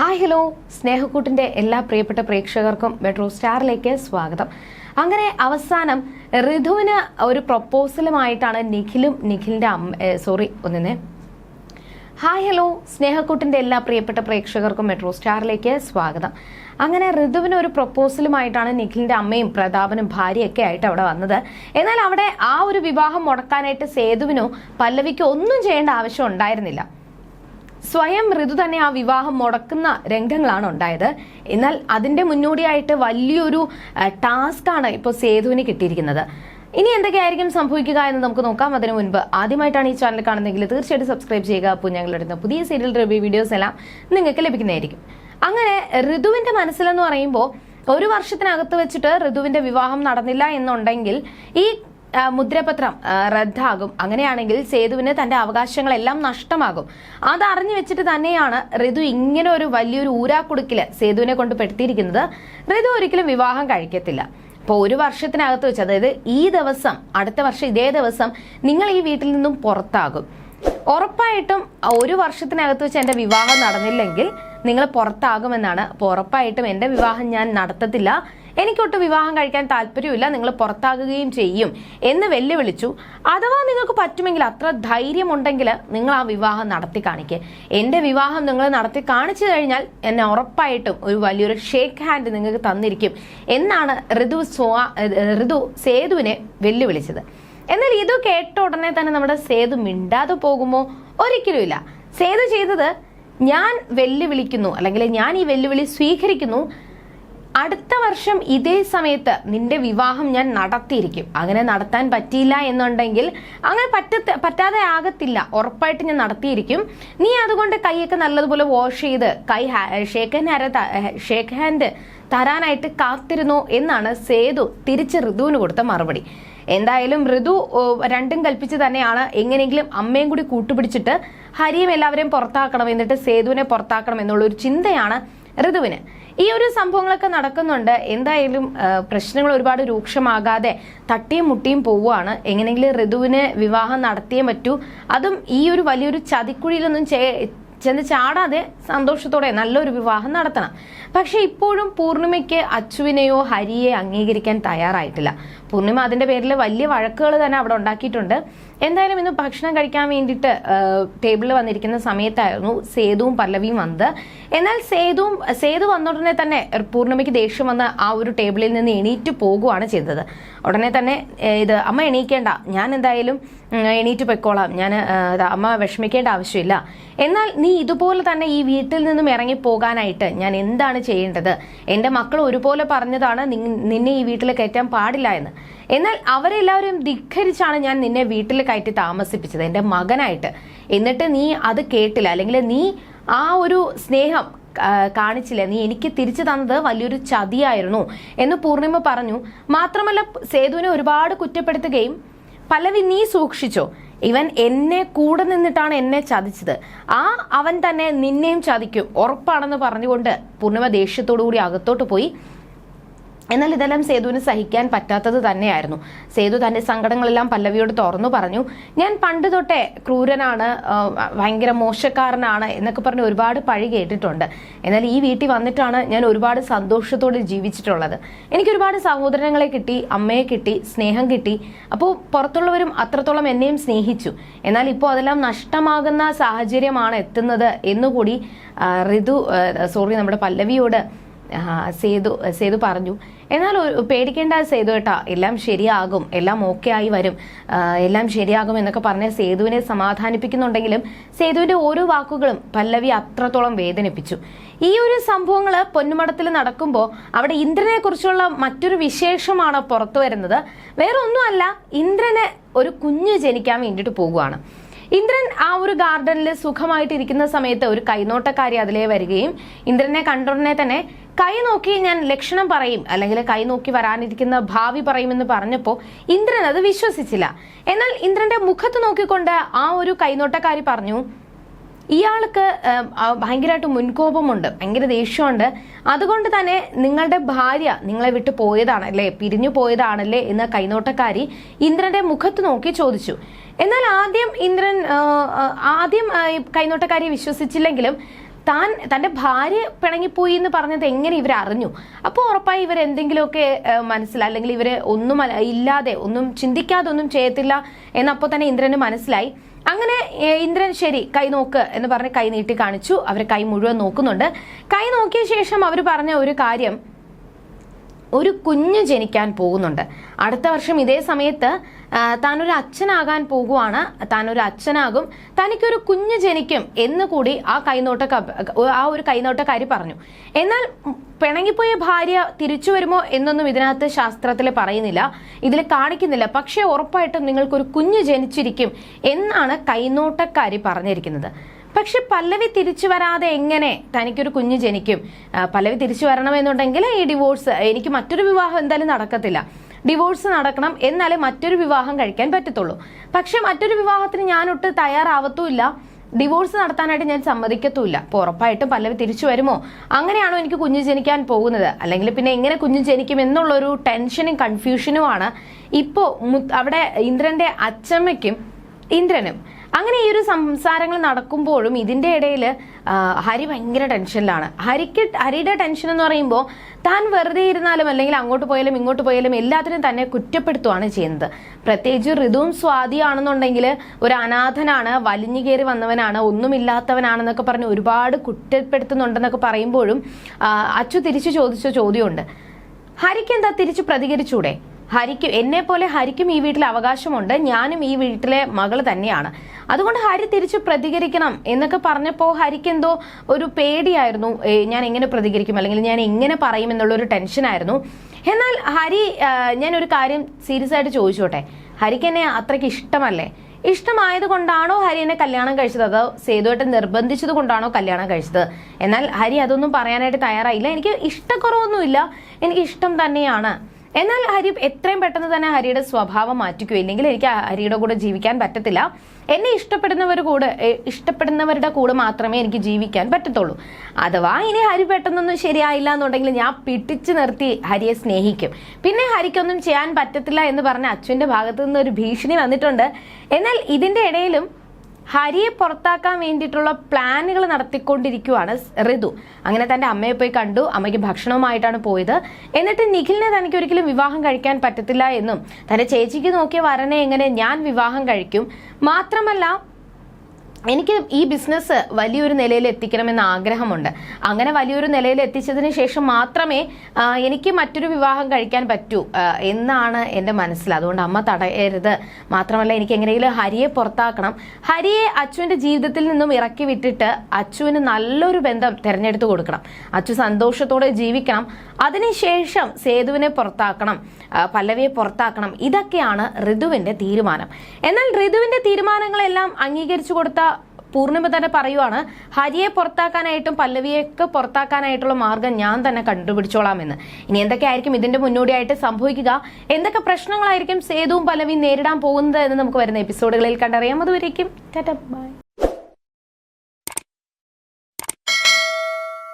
Hi hello. സ്നേഹക്കൂട്ടിന്റെ എല്ലാ പ്രിയപ്പെട്ട പ്രേക്ഷകർക്കും മെട്രോ സ്റ്റാറിലേക്ക് സ്വാഗതം. അങ്ങനെ അവസാനം ഋതുവിന് ഒരു പ്രപ്പോസലുമായിട്ടാണ് നിഖിലും നിഖിലിന്റെ അമ്മ സോറി ഒന്നിനെ. Hi hello. സ്നേഹക്കൂട്ടിന്റെ എല്ലാ പ്രിയപ്പെട്ട പ്രേക്ഷകർക്കും മെട്രോ സ്റ്റാറിലേക്ക് സ്വാഗതം. അങ്ങനെ ഋതുവിന് ഒരു പ്രപ്പോസലുമായിട്ടാണ് നിഖിലിന്റെ അമ്മയും പ്രതാപനും ഭാര്യയൊക്കെ ആയിട്ട് അവിടെ വന്നത്. എന്നാൽ അവിടെ ആ ഒരു വിവാഹം മുടക്കാനായിട്ട് സേതുവിനോ പല്ലവിക്കോ ഒന്നും ചെയ്യേണ്ട ആവശ്യം ഉണ്ടായിരുന്നില്ല. സ്വയം ഋതു തന്നെ ആ വിവാഹം മുടക്കുന്ന രംഗങ്ങളാണ് ഉണ്ടായത്. എന്നാൽ അതിന്റെ മുന്നോടിയായിട്ട് വലിയൊരു ടാസ്ക് ആണ് ഇപ്പോൾ സേതുവിന് കിട്ടിയിരിക്കുന്നത്. ഇനി എന്തൊക്കെയായിരിക്കും സംഭവിക്കുക എന്ന് നമുക്ക് നോക്കാം. അതിനു മുൻപ് ആദ്യമായിട്ടാണ് ഈ ചാനൽ കാണുന്നതെങ്കിൽ തീർച്ചയായിട്ടും സബ്സ്ക്രൈബ് ചെയ്യുക. അപ്പോൾ ഞങ്ങൾ എടുത്ത പുതിയ സീരിയൽ റിവ്യൂ വീഡിയോസ് എല്ലാം നിങ്ങൾക്ക് ലഭിക്കുന്നതായിരിക്കും. അങ്ങനെ ഋതുവിന്റെ മനസ്സിലെന്ന് പറയുമ്പോൾ ഒരു വർഷത്തിനകത്ത് വെച്ചിട്ട് ഋതുവിന്റെ വിവാഹം നടന്നില്ല എന്നുണ്ടെങ്കിൽ ഈ മുദ്രപത്രം റദ്ദാകും. അങ്ങനെയാണെങ്കിൽ സേതുവിന് തന്റെ അവകാശങ്ങളെല്ലാം നഷ്ടമാകും. അത് അറിഞ്ഞു വെച്ചിട്ട് തന്നെയാണ് ഋതു ഇങ്ങനെ ഒരു വലിയൊരു ഊരാക്കുടുക്കിൽ സേതുവിനെ കൊണ്ട് പെടുത്തിയിരിക്കുന്നത്. ഋതു ഒരിക്കലും വിവാഹം കഴിക്കത്തില്ല. അപ്പോൾ ഒരു വർഷത്തിനകത്ത് വെച്ച് അതായത് ഈ ദിവസം അടുത്ത വർഷം ഇതേ ദിവസം നിങ്ങൾ ഈ വീട്ടിൽ നിന്നും പുറത്താകും. ഉറപ്പായിട്ടും ഒരു വർഷത്തിനകത്ത് വെച്ച് എന്റെ വിവാഹം നടന്നില്ലെങ്കിൽ നിങ്ങൾ പുറത്താകുമെന്നാണ്. അപ്പോൾ ഉറപ്പായിട്ടും എന്റെ വിവാഹം ഞാൻ നടത്തത്തില്ല. എനിക്കൊട്ട് വിവാഹം കഴിക്കാൻ താല്പര്യമില്ല നിങ്ങൾ പുറത്താകുകയും ചെയ്യും എന്ന് വെല്ലുവിളിച്ചു. അഥവാ നിങ്ങൾക്ക് പറ്റുമെങ്കിൽ അത്ര ധൈര്യമുണ്ടെങ്കിൽ നിങ്ങൾ ആ വിവാഹം നടത്തി കാണിക്കുക എന്റെ വിവാഹം നിങ്ങൾ നടത്തി കാണിച്ചു കഴിഞ്ഞാൽ എന്നെ ഉറപ്പായിട്ടും ഒരു വലിയൊരു ഷേക്ക് ഹാൻഡ് നിങ്ങൾക്ക് തന്നിരിക്കും എന്നാണ് ഋതു സോ ഋതു സേതുവിനെ വെല്ലുവിളിച്ചത്. എന്നാൽ ഇത് കേട്ട ഉടനെ തന്നെ നമ്മുടെ സേതു മിണ്ടാതെ പോകുമോ? ഒരിക്കലുമില്ല. സേതു ചെയ്തത് ഞാൻ വെല്ലുവിളിക്കുന്നു അല്ലെങ്കിൽ ഞാൻ ഈ വെല്ലുവിളി സ്വീകരിക്കുന്നു അടുത്ത വർഷം ഇതേ സമയത്ത് നിന്റെ വിവാഹം ഞാൻ നടത്തിയിരിക്കും. അങ്ങനെ നടത്താൻ പറ്റിയില്ല എന്നുണ്ടെങ്കിൽ അങ്ങനെ പറ്റത്ത് പറ്റാതെ ആകത്തില്ല. ഉറപ്പായിട്ട് ഞാൻ നടത്തിയിരിക്കും. നീ അതുകൊണ്ട് കൈയൊക്കെ നല്ലതുപോലെ വാഷ് ചെയ്ത് കൈ ഷേക്ക് ഹാൻഡ് ഷേക്ക് ഹാൻഡ് തരാനായിട്ട് കാത്തിരുന്നു എന്നാണ് സേതു തിരിച്ച് ഋതുവിന് കൊടുത്ത മറുപടി. എന്തായാലും ഋതു രണ്ടും കൽപ്പിച്ച് തന്നെയാണ് എങ്ങനെയെങ്കിലും അമ്മയും കൂടി കൂട്ടുപിടിച്ചിട്ട് ഹരിയും എല്ലാവരെയും പുറത്താക്കണം എന്നിട്ട് സേതുവിനെ പുറത്താക്കണം എന്നുള്ള ഒരു ചിന്തയാണ് ഋതുവിന്. ഈ ഒരു സംഭവങ്ങളൊക്കെ നടക്കുന്നുണ്ട്. എന്തായാലും പ്രശ്നങ്ങൾ ഒരുപാട് രൂക്ഷമാകാതെ തട്ടിയും മുട്ടിയും പോവുകയാണ്. എങ്ങനെയെങ്കിലും ഋതുവിന് വിവാഹം നടത്തിയേ പറ്റൂ. അതും ഈ ഒരു വലിയൊരു ചതിക്കുഴിയിലൊന്നും ചേ ചെന്ന് ചാടാതെ സന്തോഷത്തോടെ നല്ലൊരു വിവാഹം നടത്തണം. പക്ഷെ ഇപ്പോഴും പൂർണിമയ്ക്ക് അച്ചുവിനെയോ ഹരിയെ അംഗീകരിക്കാൻ തയ്യാറായിട്ടില്ല. പൂർണിമ അതിന്റെ പേരിൽ വലിയ വഴക്കുകൾ തന്നെ അവിടെ ഉണ്ടാക്കിയിട്ടുണ്ട്. എന്തായാലും ഇന്ന് ഭക്ഷണം കഴിക്കാൻ വേണ്ടിയിട്ട് ടേബിളിൽ വന്നിരിക്കുന്ന സമയത്തായിരുന്നു സേതുവും പല്ലവിയും വന്നത്. എന്നാൽ സേതുവും സേതു വന്ന ഉടനെ തന്നെ പൂർണിമയ്ക്ക് ദേഷ്യം വന്ന് ആ ഒരു ടേബിളിൽ നിന്ന് എണീറ്റ് പോകുവാണ് ചെയ്തത്. ഉടനെ തന്നെ ഇത് അമ്മ എണീക്കേണ്ട. ഞാൻ എന്തായാലും എണീറ്റ് പൊയ്ക്കോളാം. ഞാൻ അമ്മ വിഷമിക്കേണ്ട ആവശ്യമില്ല. എന്നാൽ നീ ഇതുപോലെ തന്നെ ഈ വീട്ടിൽ നിന്നും ഇറങ്ങി പോകാനായിട്ട് ഞാൻ എന്താണ് ചെയ്യേണ്ടത്? എന്റെ മക്കൾ ഒരുപോലെ പറഞ്ഞതാണ് നിന്നെ ഈ വീട്ടിൽ കയറ്റാൻ പാടില്ല എന്ന്. എന്നാൽ അവരെല്ലാവരും ധിഖരിച്ചാണ് ഞാൻ നിന്നെ വീട്ടിൽ കയറ്റി താമസിപ്പിച്ചത്. എന്റെ മകനായിട്ട്. എന്നിട്ട് നീ അത് കേട്ടില്ല. അല്ലെങ്കിൽ നീ ആ ഒരു സ്നേഹം കാണിച്ചില്ല. നീ എനിക്ക് തിരിച്ചു തന്നത് വലിയൊരു ചതിയായിരുന്നു എന്ന് പൂർണിമ പറഞ്ഞു. മാത്രമല്ല സേതുവിനെ ഒരുപാട് കുറ്റപ്പെടുത്തുകയും പലവി നീ സൂക്ഷിച്ചോ? ഇവൻ എന്നെ കൂടെ നിന്നിട്ടാണ് എന്നെ ചതിച്ചത്. ആ അവൻ തന്നെ നിന്നെയും ചതിക്കും. ഉറപ്പാണെന്ന് പറഞ്ഞുകൊണ്ട് പൂർണിമ ദേഷ്യത്തോടു കൂടി അകത്തോട്ട് പോയി. എന്നാൽ ഇതെല്ലാം സേതുവിന് സഹിക്കാൻ പറ്റാത്തത് തന്നെയായിരുന്നു. സേതു തന്റെ സങ്കടങ്ങളെല്ലാം പല്ലവിയോട് തുറന്നു പറഞ്ഞു ഞാൻ പണ്ട് തൊട്ടേ ക്രൂരനാണ് ഭയങ്കര മോശക്കാരനാണ് എന്നൊക്കെ പറഞ്ഞ് ഒരുപാട് പഴി കേട്ടിട്ടുണ്ട്. എന്നാൽ ഈ വീട്ടിൽ വന്നിട്ടാണ് ഞാൻ ഒരുപാട് സന്തോഷത്തോടെ ജീവിച്ചിട്ടുള്ളത്. എനിക്ക് ഒരുപാട് സഹോദരങ്ങളെ കിട്ടി അമ്മയെ കിട്ടി സ്നേഹം കിട്ടി. അപ്പോൾ പുറത്തുള്ളവരും അത്രത്തോളം എന്നെയും സ്നേഹിച്ചു. എന്നാൽ ഇപ്പോൾ അതെല്ലാം നഷ്ടമാകുന്ന സാഹചര്യമാണ് എത്തുന്നത് എന്നുകൂടി ഋതു സോറി നമ്മുടെ പല്ലവിയോട് സേതു സേതു പറഞ്ഞു. എന്നാൽ പേടിക്കേണ്ട സേതു കേട്ടാ എല്ലാം ശരിയാകും എല്ലാം ഓക്കെ ആയി വരും. എല്ലാം ശരിയാകും എന്നൊക്കെ പറഞ്ഞ് സേതുവിനെ സമാധാനിപ്പിക്കുന്നുണ്ടെങ്കിലും സേതുവിന്റെ ഓരോ വാക്കുകളും പല്ലവി അത്രത്തോളം വേദനിപ്പിച്ചു. ഈ ഒരു സംഭവങ്ങൾ പൊന്നുമടത്തിൽ നടക്കുമ്പോൾ അവിടെ ഇന്ദ്രനെ കുറിച്ചുള്ള മറ്റൊരു വിശേഷമാണ് പുറത്തു വരുന്നത്. വേറെ ഒന്നുമല്ല ഇന്ദ്രന് ഒരു കുഞ്ഞ് ജനിക്കാൻ വേണ്ടിയിട്ട് പോകുകയാണ് ഇന്ദ്രൻ ആ ഒരു ഗാർഡനിൽ സുഖമായിട്ടിരിക്കുന്ന സമയത്ത് ഒരു കൈനോട്ടക്കാരി അതിലേ വരികയും ഇന്ദ്രനെ കണ്ടുടനെ തന്നെ കൈ നോക്കി ഞാൻ ലക്ഷണം പറയും അല്ലെങ്കിൽ കൈ നോക്കി വരാനിരിക്കുന്ന ഭാവി പറയുമെന്ന് പറഞ്ഞപ്പോൾ ഇന്ദ്രൻ അത് വിശ്വസിച്ചില്ല. എന്നാൽ ഇന്ദ്രന്റെ മുഖത്ത് നോക്കിക്കൊണ്ട് ആ ഒരു കൈനോട്ടക്കാരി പറഞ്ഞു ഇയാൾക്ക് ഭയങ്കരമായിട്ട് മുൻകോപമുണ്ട് ഭയങ്കര ദേഷ്യമുണ്ട്. അതുകൊണ്ട് തന്നെ നിങ്ങളുടെ ഭാര്യ നിങ്ങളെ വിട്ട് പോയതാണല്ലേ പിരിഞ്ഞു പോയതാണല്ലേ എന്ന് കൈനോട്ടക്കാരി ഇന്ദ്രന്റെ മുഖത്ത് നോക്കി ചോദിച്ചു. എന്നാൽ ആദ്യം ഇന്ദ്രൻ ആദ്യം കൈനോട്ടക്കാരി വിശ്വസിച്ചില്ലെങ്കിലും താൻ തന്റെ ഭാര്യ പിണങ്ങിപ്പോയി എന്ന് പറഞ്ഞത് എങ്ങനെ ഇവർ അറിഞ്ഞു? അപ്പോൾ ഉറപ്പായി ഇവർ എന്തെങ്കിലുമൊക്കെ മനസ്സിലായി അല്ലെങ്കിൽ ഇവർ ഒന്നും ഇല്ലാതെ ഒന്നും ചിന്തിക്കാതെ ഒന്നും ചെയ്യത്തില്ല എന്നപ്പോൾ തന്നെ ഇന്ദ്രന് മനസ്സിലായി. അങ്ങനെ ഇന്ദ്രൻ ശരി കൈ നോക്ക് എന്ന് പറഞ്ഞ് കൈ നീട്ടി കാണിച്ചു. അവർ കൈ മുഴുവൻ നോക്കുന്നുണ്ട്. കൈ നോക്കിയ ശേഷം അവർ പറഞ്ഞ ഒരു കാര്യം ഒരു കുഞ്ഞ് ജനിക്കാൻ പോകുന്നുണ്ട്. അടുത്ത വർഷം ഇതേ സമയത്ത് താനൊരു അച്ഛനാകാൻ പോകുവാണ്. താനൊരു അച്ഛനാകും. തനിക്കൊരു കുഞ്ഞ് ജനിക്കും എന്ന് കൂടി ആ കൈനോട്ട ആ ഒരു കൈനോട്ടക്കാരി പറഞ്ഞു. എന്നാൽ പിണങ്ങിപ്പോയ ഭാര്യ തിരിച്ചു വരുമോ എന്നൊന്നും ഇതിനകത്ത് ശാസ്ത്രത്തിൽ പറയുന്നില്ല. ഇതിൽ കാണിക്കുന്നില്ല. പക്ഷേ ഉറപ്പായിട്ടും നിങ്ങൾക്കൊരു കുഞ്ഞ് ജനിച്ചിരിക്കും എന്നാണ് കൈനോട്ടക്കാരി പറഞ്ഞിരിക്കുന്നത്. പക്ഷെ പല്ലവി തിരിച്ചു വരാതെ എങ്ങനെ തനിക്കൊരു കുഞ്ഞ് ജനിക്കും? പല്ലവി തിരിച്ചു വരണമെന്നുണ്ടെങ്കിൽ ഈ ഡിവോഴ്സ് എനിക്ക് മറ്റൊരു വിവാഹം എന്തായാലും നടക്കത്തില്ല. ഡിവോഴ്സ് നടക്കണം എന്നാലേ മറ്റൊരു വിവാഹം കഴിക്കാൻ പറ്റത്തുള്ളൂ. പക്ഷെ മറ്റൊരു വിവാഹത്തിന് ഞാനൊട്ട് തയ്യാറാവത്തുമില്ല ഡിവോഴ്സ് നടത്താനായിട്ട് ഞാൻ സമ്മതിക്കത്തുമില്ല അപ്പോൾ ഉറപ്പായിട്ടും പല്ലവി തിരിച്ചു വരുമോ? അങ്ങനെയാണോ എനിക്ക് കുഞ്ഞു ജനിക്കാൻ പോകുന്നത്? അല്ലെങ്കിൽ പിന്നെ എങ്ങനെ കുഞ്ഞു ജനിക്കും എന്നുള്ളൊരു ടെൻഷനും കൺഫ്യൂഷനുമാണ്. ഇപ്പോൾ അവിടെ ഇന്ദ്രന്റെ അച്ചമ്മയ്ക്കും ഇന്ദ്രനും അങ്ങനെ ഈ ഒരു സംസാരങ്ങൾ നടക്കുമ്പോഴും ഇതിന്റെ ഇടയിൽ ഹരി ഭയങ്കര ടെൻഷനിലാണ്. ഹരിക്ക് ഹരിയുടെ ടെൻഷൻ എന്ന് പറയുമ്പോൾ താൻ വെറുതെ ഇരുന്നാലും അല്ലെങ്കിൽ അങ്ങോട്ട് പോയാലും ഇങ്ങോട്ട് പോയാലും എല്ലാത്തിനും തന്നെ കുറ്റപ്പെടുത്തുകയാണ് ചെയ്യുന്നത്. പ്രത്യേകിച്ച് ഋതുവും സ്വാതിയാണെന്നുണ്ടെങ്കിൽ ഒരു അനാഥനാണ് വലിഞ്ഞു കയറി വന്നവനാണ് ഒന്നുമില്ലാത്തവനാണെന്നൊക്കെ പറഞ്ഞ് ഒരുപാട് കുറ്റപ്പെടുത്തുന്നുണ്ടെന്നൊക്കെ പറയുമ്പോഴും അച്ചു തിരിച്ചു ചോദിച്ച ചോദ്യമുണ്ട്. ഹരിക്ക് എന്താ തിരിച്ചു പ്രതികരിച്ചൂടെ? ഹരിക്ക് എന്നെ പോലെ ഹരിക്കും ഈ വീട്ടിൽ അവകാശമുണ്ട്. ഞാനും ഈ വീട്ടിലെ മകൾ തന്നെയാണ്. അതുകൊണ്ട് ഹരി തിരിച്ചു പ്രതികരിക്കണം എന്നൊക്കെ പറഞ്ഞപ്പോൾ ഹരിക്ക് എന്തോ ഒരു പേടിയായിരുന്നു. ഞാൻ എങ്ങനെ പ്രതികരിക്കും? അല്ലെങ്കിൽ ഞാൻ എങ്ങനെ പറയും എന്നുള്ള എന്നുള്ളൊരു ടെൻഷനായിരുന്നു. എന്നാൽ ഹരി ഞാൻ ഒരു കാര്യം സീരിയസ് ആയിട്ട് ചോദിച്ചോട്ടെ? ഹരിക്ക് എന്നെ അത്രയ്ക്ക് ഇഷ്ടമല്ലേ? ഇഷ്ടമായത് കൊണ്ടാണോ ഹരി എന്നെ കല്യാണം കഴിച്ചത്? അതോ സേതുവായിട്ട് നിർബന്ധിച്ചത് കൊണ്ടാണോ കല്യാണം കഴിച്ചത്? എന്നാൽ ഹരി അതൊന്നും പറയാനായിട്ട് തയ്യാറായില്ല. എനിക്ക് ഇഷ്ടക്കുറവൊന്നുമില്ല. എനിക്ക് ഇഷ്ടം തന്നെയാണ്. എന്നാൽ ഹരി എത്രയും പെട്ടെന്ന് തന്നെ ഹരിയുടെ സ്വഭാവം മാറ്റിക്കോ. ഇല്ലെങ്കിൽ എനിക്ക് ഹരിയുടെ കൂടെ ജീവിക്കാൻ പറ്റത്തില്ല. എന്നെ ഇഷ്ടപ്പെടുന്നവർ കൂടെ ഇഷ്ടപ്പെടുന്നവരുടെ കൂടെ മാത്രമേ എനിക്ക് ജീവിക്കാൻ പറ്റത്തുള്ളൂ. അഥവാ ഇനി ഹരി പെട്ടെന്നൊന്നും ശരിയായില്ല എന്നുണ്ടെങ്കിൽ ഞാൻ പിടിച്ചു നിർത്തി ഹരിയെ സ്നേഹിക്കും. പിന്നെ ഹരിക്കൊന്നും ചെയ്യാൻ പറ്റത്തില്ല എന്ന് പറഞ്ഞ അച്ഛന്റെ ഭാഗത്തു നിന്ന് ഒരു ഭീഷണി വന്നിട്ടുണ്ട്. എന്നാൽ ഇതിന്റെ ഇടയിലും ഹരിയെ പുറത്താക്കാൻ വേണ്ടിയിട്ടുള്ള പ്ലാനുകൾ നടത്തിക്കൊണ്ടിരിക്കുവാണ് ഋതു അങ്ങനെ തന്റെ അമ്മയെ പോയി കണ്ടു. അമ്മയ്ക്ക് ഭക്ഷണവുമായിട്ടാണ് പോയത്. എന്നിട്ട് നിഖിലിനെ തനിക്ക് ഒരിക്കലും വിവാഹം കഴിക്കാൻ പറ്റത്തില്ല എന്നും തന്റെ ചേച്ചിക്ക് നോക്കിയ വരനെ എങ്ങനെ ഞാൻ വിവാഹം കഴിക്കും? മാത്രമല്ല എനിക്ക് ഈ ബിസിനസ് വലിയൊരു നിലയിൽ എത്തിക്കണമെന്ന് ആഗ്രഹമുണ്ട്. അങ്ങനെ വലിയൊരു നിലയിൽ എത്തിച്ചതിന് ശേഷം മാത്രമേ എനിക്ക് മറ്റൊരു വിവാഹം കഴിക്കാൻ പറ്റൂ എന്നാണ് എന്റെ മനസ്സിൽ. അതുകൊണ്ട് അമ്മ തടയരുത്. മാത്രമല്ല എനിക്ക് എങ്ങനെയെങ്കിലും ഹരിയെ പുറത്താക്കണം. ഹരിയെ അച്ചുവിന്റെ ജീവിതത്തിൽ നിന്നും ഇറക്കി വിട്ടിട്ട് അച്ചുവിന് നല്ലൊരു ബന്ധം തിരഞ്ഞെടുത്ത് കൊടുക്കണം. അച്ചു സന്തോഷത്തോടെ ജീവിക്കണം. അതിനുശേഷം സേതുവിനെ പുറത്താക്കണം പല്ലവിയെ പുറത്താക്കണം. ഇതൊക്കെയാണ് ഋതുവിന്റെ തീരുമാനം. എന്നാൽ ഋതുവിന്റെ തീരുമാനങ്ങളെല്ലാം അംഗീകരിച്ചു കൊടുത്ത പൂർണിമ തന്നെ പറയുവാണ് ഹരിയെ പുറത്താക്കാനായിട്ടും പല്ലവിയൊക്കെ പുറത്താക്കാനായിട്ടുള്ള മാർഗം ഞാൻ തന്നെ കണ്ടുപിടിച്ചോളാമെന്ന്. ഇനി എന്തൊക്കെയായിരിക്കും ഇതിന്റെ മുന്നോടിയായിട്ട് സംഭവിക്കുക? എന്തൊക്കെ പ്രശ്നങ്ങളായിരിക്കും സേതുവും പല്ലവിയും നേരിടാൻ പോകുന്നത് എന്ന് നമുക്ക് വരുന്ന എപ്പിസോഡുകളിൽ കണ്ടറിയാം. അതുവരേക്കും ബൈ.